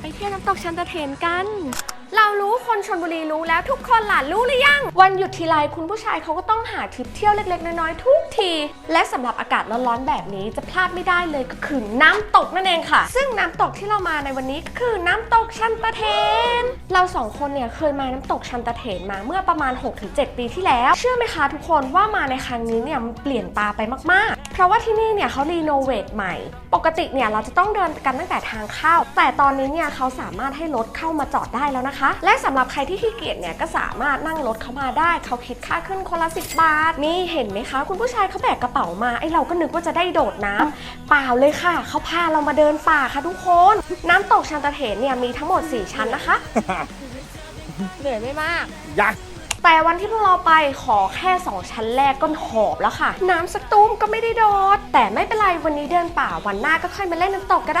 ไปเที่ยวน้ำตกชันตะเถนกัน เรารู้คนชนบุรีรู้แล้วทุกคนหล่ะรู้หรือยัง วันหยุดทีไรคุณผู้ชายเขาก็ต้องหาทริปเที่ยวเล็กๆ น้อยๆ ทุกที และสำหรับอากาศร้อนๆ แบบนี้จะพลาดไม่ได้เลยก็คือน้ำตกนั่นเองค่ะ ซึ่งน้ำตกที่เรามาในวันนี้ก็คือน้ำตกชันตะเถน เราสองคนเนี่ยเคยมาน้ำตกชันตะเถนมาเมื่อประมาณ 6-7 ปีที่แล้ว เชื่อไหมคะทุกคนว่ามาในครั้งนี้เนี่ยมันเปลี่ยนตาไปมาก ๆ เพราะว่าที่นี่เนี่ยเขารีโนเวทใหม่ ปกติเนี่ยเราจะต้องเดินกันตั้งแต่ทางเข้า แต่ตอนนี้เนี่ยเขาสามารถให้รถเข้ามาจอดได้แล้วนะคะ และสำหรับใครที่ขี้เกียจเนี่ยก็สามารถนั่งรถเข้ามาได้ เขาคิดค่าขึ้นคนละ10บาท นี่เห็นไหมคะ คุณผู้ชายเขาแบกกระเป๋ามาไอเราก็นึกว่าจะได้โดดน้ำเปล่าเลยค่ะเขาพาเรามาเดินป่าค่ะทุกคน น้ำตกชันตะเถนเนี่ยมีทั้งหมด 4 ชั้นนะคะเหนื่อยไม่มาก ยักษ์แต่วันที่พวกเราไปขอแค่ 2 ชั้นแรกก็หอบแล้วค่ะ น้ำสกตุ้มก็ไม่ได้โดดแต่ไม่เป็นไรวันนี้เดินป่าวันหน้าก็ค่อยมาเล่นน้ำตกก็ได้